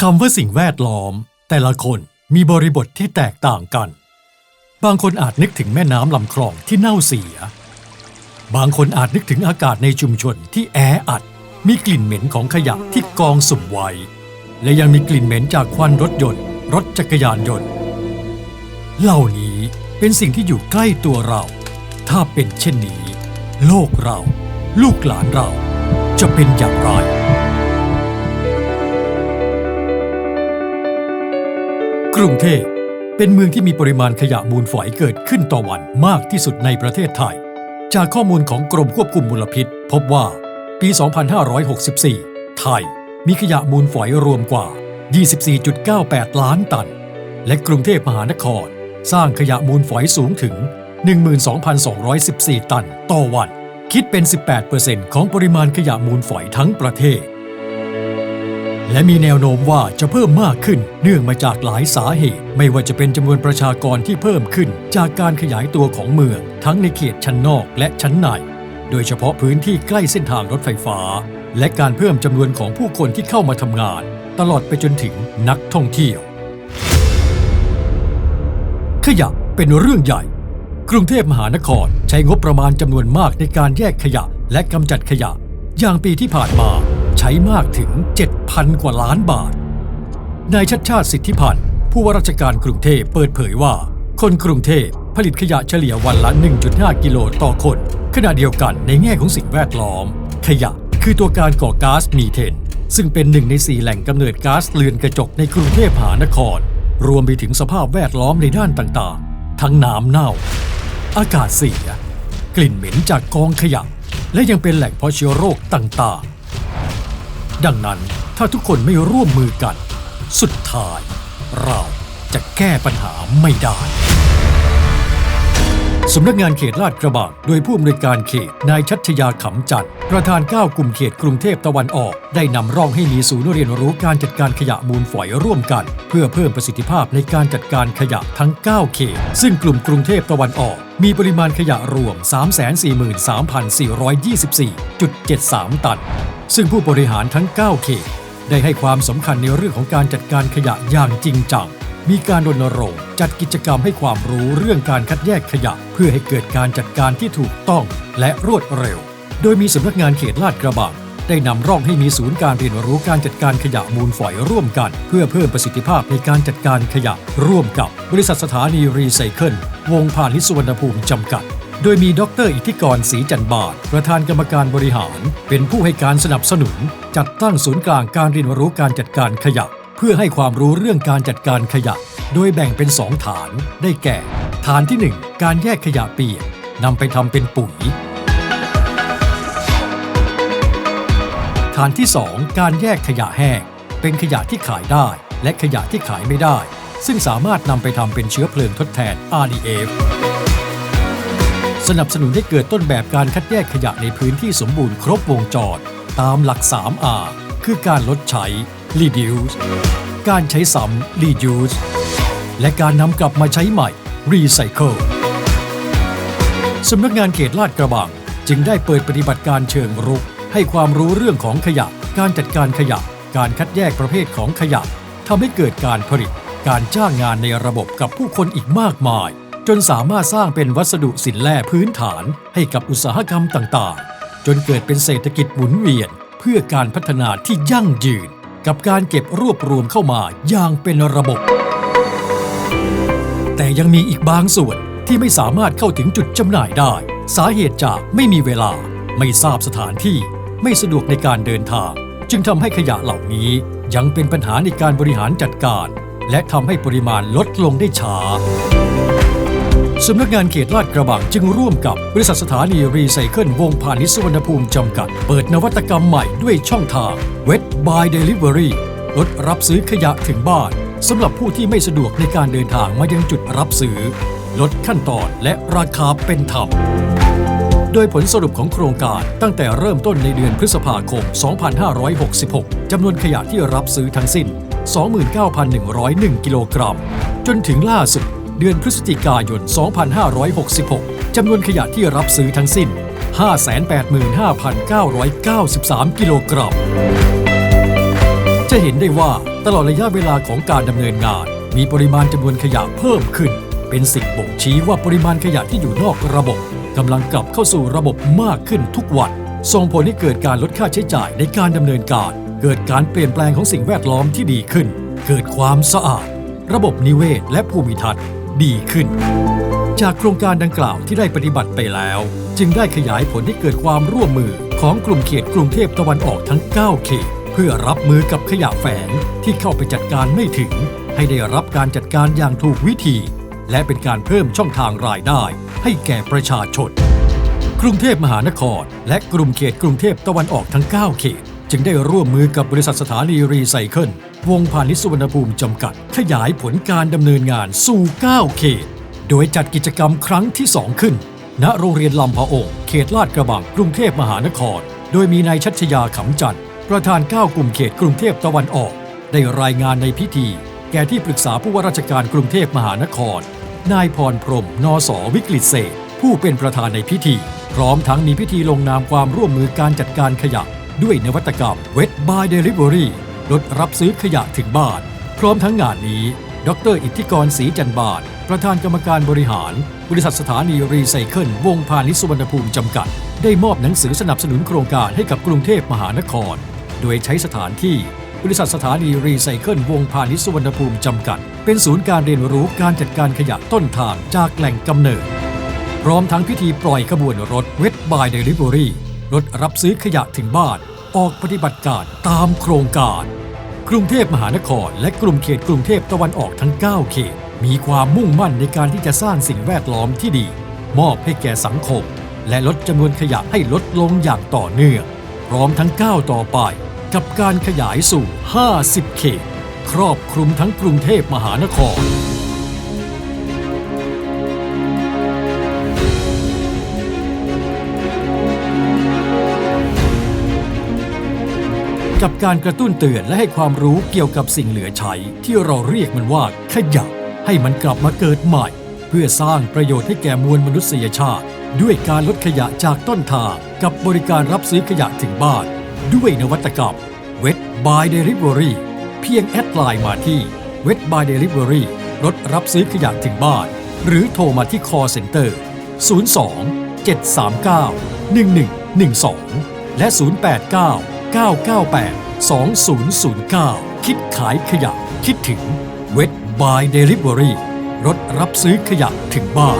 คำว่าสิ่งแวดล้อม แต่ละคนมีบริบทที่แตกต่างกัน บางคนอาจนึกถึงแม่น้ำลำคลองที่เน่าเสีย บางคนอาจนึกถึงอากาศในชุมชนที่แออัด มีกลิ่นเหม็นของขยะที่กองสุ่มไว้ และยังมีกลิ่นเหม็นจากควันรถยนต์ รถจักรยานยนต์ เหล่านี้เป็นสิ่งที่อยู่ใกล้ตัวเรา ถ้าเป็นเช่นนี้ โลกเรา ลูกหลานเราจะเป็นอย่างไร กรุงเทพเป็นเมืองที่มีปริมาณขยะมูลฝอยเกิดขึ้นต่อวันมากที่สุดในประเทศไทย จากข้อมูลของกรมควบคุมมลพิษ พบว่าปี 2564 ไทยมีขยะมูลฝอยรวมกว่า 24.98 ล้านตัน และกรุงเทพมหานคร สร้างขยะมูลฝอยสูงถึง 12,214 ตัน ต่อวัน คิดเป็น 18%ของปริมาณขยะมูลฝอยทั้งประเทศ และมีแนวโน้มว่าจะเพิ่มมากขึ้น เนื่องมาจากหลายสาเหตุ ไม่ว่าจะเป็นจำนวนประชากรที่เพิ่มขึ้น จากการขยายตัวของเมือง ทั้งในเขตชั้นนอกและชั้นใน โดยเฉพาะพื้นที่ใกล้เส้นทางรถไฟฟ้า และการเพิ่มจำนวนของผู้คนที่เข้ามาทำงาน ตลอดไปจนถึงนักท่องเที่ยว ขยะเป็นเรื่องใหญ่ กรุงเทพมหานครใช้งบประมาณจำนวนมากในการแยกขยะและกำจัดขยะ อย่างปีที่ผ่านมา ใช้มากถึง 7,000 กว่าล้านบาท นายชัดชาติสิทธิพันธ์ ผู้ว่าราชการกรุงเทพเปิดเผยว่า คนกรุงเทพผลิตขยะเฉลี่ยวันละ 1.5 กิโลต่อคน ขณะเดียวกันในแง่ของสิ่งแวดล้อม ขยะคือตัวการก่อก๊าซมีเทน ซึ่งเป็นหนึ่งในสี่แหล่งกำเนิดก๊าซเรือนกระจกในกรุงเทพมหานคร รวมไปถึงสภาพแวดล้อมในด้านต่างๆ ทั้งน้ำเน่า อากาศเสีย กลิ่นเหม็นจากกองขยะ และยังเป็นแหล่งเพาะเชื้อโรคต่างๆ ดังนั้นถ้าทุกคนไม่ร่วมมือกัน สุดท้าย เราจะแก้ปัญหาไม่ได้สำนักงานเขตลาดกระบังโดยผู้อำนวยการเขตนายชัชยาขำจันทร์ประธาน9กลุ่มเขตกรุงเทพตะวันออก ได้นำร่องให้มีศูนย์เรียนรู้การจัดการขยะมูลฝอยร่วมกัน เพื่อเพิ่มประสิทธิภาพในการจัดการขยะทั้ง 9 เขต ซึ่งกลุ่มกรุงเทพตะวันออก มีปริมาณขยะรวม 343,424.73 ตัน ซึ่งผู้บริหารทั้ง 9 เขตได้ให้ความสำคัญในเรื่องของการจัดการขยะอย่างจริงจัง มีการรณรงค์จัดกิจกรรมให้ความรู้เรื่องการคัดแยกขยะ เพื่อให้เกิดการจัดการที่ถูกต้องและรวดเร็ว โดยมีสำนักงานเขตลาดกระบังได้นำร่องให้มีศูนย์การเรียนรู้การจัดการขยะมูลฝอยร่วมกัน เพื่อเพิ่มประสิทธิภาพในการจัดการขยะ ร่วมกับบริษัทสถานีรีไซเคิลวงพาณิชย์สุวรรณภูมิจำกัด โดยมีดรอิทธิกรศรีจันบาท ประธานกรรมการบริหาร เป็นผู้ให้การสนับสนุน จัดตั้งศูนย์กลางการเรียนรู้การจัดการขยะ เพื่อให้ความรู้เรื่องการจัดการขยะ โดยแบ่งเป็น2ฐาน ได้แก่ ฐานที่ 1 การแยกขยะเปียกนำไปทำเป็นปุ๋ย ฐานที่ 2 การแยกขยะแห้ง เป็นขยะที่ขายได้ และขยะที่ขายไม่ได้ ซึ่งสามารถนำไปทำเป็นเชื้อเพลิงทดแทน RDF สนับสนุนให้เกิดต้นแบบการคัดแยกขยะในพื้นที่สมบูรณ์ครบวงจร ตามหลัก 3R คือการลดใช้ reduce การใช้ซ้ำ reuse และการนำกลับมาใช้ใหม่ recycle สำนักงานเขตลาดกระบัง จึงได้เปิดปฏิบัติการเชิงรุก ให้ความรู้เรื่องของขยะ การจัดการขยะ การคัดแยกประเภทของขยะทำให้เกิดการผลิต การจ้างงานในระบบกับผู้คนอีกมากมาย จนสามารถสร้างเป็นวัสดุสินแร่พื้นฐานให้กับอุตสาหกรรมต่างๆ จนเกิดเป็นเศรษฐกิจหมุนเวียน เพื่อการพัฒนาที่ยั่งยืน กับการเก็บรวบรวมเข้ามาอย่างเป็นระบบ แต่ยังมีอีกบางส่วนที่ไม่สามารถเข้าถึงจุดจำหน่ายได้ สาเหตุจากไม่มีเวลา ไม่ทราบสถานที่ ไม่สะดวกในการเดินทาง จึงทำให้ขยะเหล่านี้ยังเป็นปัญหาในการบริหารจัดการ และทำให้ปริมาณลดลงได้ช้า สำนักงานเขตลาดกระบังจึงร่วมกับบริษัทสถานีรีไซเคิลวงพาณิชย์สุวรรณภูมิจำกัด เปิดนวัตกรรมใหม่ด้วยช่องทาง Wet by Delivery รถรับซื้อขยะถึงบ้านสำหรับผู้ที่ไม่สะดวกในการเดินทางมายังจุดรับซื้อ ลดขั้นตอนและราคาเป็นธรรมโดยผลสรุปของโครงการตั้งแต่เริ่มต้นในเดือนพฤษภาคม 2566 จำนวนขยะที่รับซื้อทั้งสิ้น 29,101 กิโลกรัม จนถึงล่าสุด ดือนพฤศจิกายน 2566 จำนวนขยะที่รับซื้อทั้งสิ้น 585,993 กิโลกรัม จะเห็นได้ว่าตลอดระยะเวลาของการดำเนินงาน มีปริมาณจำนวนขยะเพิ่มขึ้น เป็นสิ่งบ่งชี้ว่าปริมาณขยะที่อยู่นอกระบบกำลังกลับเข้าสู่ระบบมากขึ้นทุกวัน ส่งผลให้เกิดการลดค่าใช้จ่ายในการดำเนินการ เกิดการเปลี่ยนแปลงของสิ่งแวดล้อมที่ดีขึ้น เกิดความสะอาด ระบบนิเวศและภูมิทัศน์ ดีขึ้น จากโครงการดังกล่าวที่ได้ปฏิบัติไปแล้ว จึงได้ขยายผลให้เกิดความร่วมมือของกลุ่มเขตกรุงเทพตะวันออกทั้ง 9 เขต เพื่อรับมือกับขยะแฝงที่เข้าไปจัดการไม่ถึง ให้ได้รับการจัดการอย่างถูกวิธี และเป็นการเพิ่มช่องทางรายได้ ให้แก่ประชาชน กรุงเทพมหานคร และกลุ่มเขตกรุงเทพตะวันออกทั้ง 9 เขต จึงได้ร่วมมือกับบริษัทสถานีรีไซเคิล วงพาณิชย์สุวรรณภูมิจำกัด ขยายผลการดำเนินงานสู่ 9 เขต โดยจัดกิจกรรมครั้งที่ 2 ขึ้น ณโรงเรียนลำพะองเขตลาดกระบังกรุงเทพมหานคร โดยมีนายชัชยาขำจันทร์ประธาน 9 กลุ่มเขตกรุงเทพตะวันออก ได้รายงานในพิธี แก่ที่ปรึกษาผู้ว่าราชการกรุงเทพมหานคร นายพรพรมนสวิกฤตเศษผู้เป็นประธานในพิธี พร้อมทั้งมีพิธีลงนามความร่วมมือการจัดการขยะด้วยนวัตกรรม Wet by Delivery ลดรับซื้อขยะถึงบ้าน พร้อมทั้งงานนี้ ดร อิทธิกรศรีจันบานประธานกรรมการบริหาร บริษัทสถานีรีไซเคิลวงพาณิชย์สุวรรณภูมิจำกัด ได้มอบหนังสือสนับสนุนโครงการให้กับกรุงเทพมหานคร โดยใช้สถานที่บริษัทสถานีรีไซเคิลวงพาณิชย์สุวรรณภูมิจำกัด เป็นศูนย์การเรียนรู้การจัดการขยะต้นทางจากแหล่งกำเนิด พร้อมทั้งพิธีปล่อยขบวนรถเวทบายเดลิเวอรี่รถรับซื้อขยะถึงบ้าน ออกปฏิบัติการตามโครงการ กรุงเทพมหานคร และกลุ่มเขตกรุงเทพตะวันออกทั้ง 9 เขต มีความมุ่งมั่นในการที่จะสร้างสิ่งแวดล้อมที่ดี มอบให้แก่สังคม และลดจำนวนขยะให้ลดลงอย่างต่อเนื่องพร้อมทั้งก้าวต่อไป กับการขยายสู่ 50 เขต ครอบคลุมทั้งกรุงเทพมหานคร กับการกระตุ้นเตือนและให้ความรู้เกี่ยวกับสิ่งเหลือใช้ที่เราเรียกมันว่าขยะให้มันกลับมาเกิดใหม่ เพื่อสร้างประโยชน์ให้แก่มวลมนุษยชาติ ด้วยการลดขยะจากต้นทางกับบริการรับซื้อขยะถึงบ้าน ด้วยนวัตกรรม Wet by Delivery เพียงแอดไลน์มาที่ Wet by Delivery รถรับซื้อขยะถึงบ้าน หรือโทรมาที่ call center 02 739 1112 และ 089 998 2009 คิดขายขยะ คิดถึงเวทบายเดลิเวอรี่รถรับซื้อขยะถึงบ้าน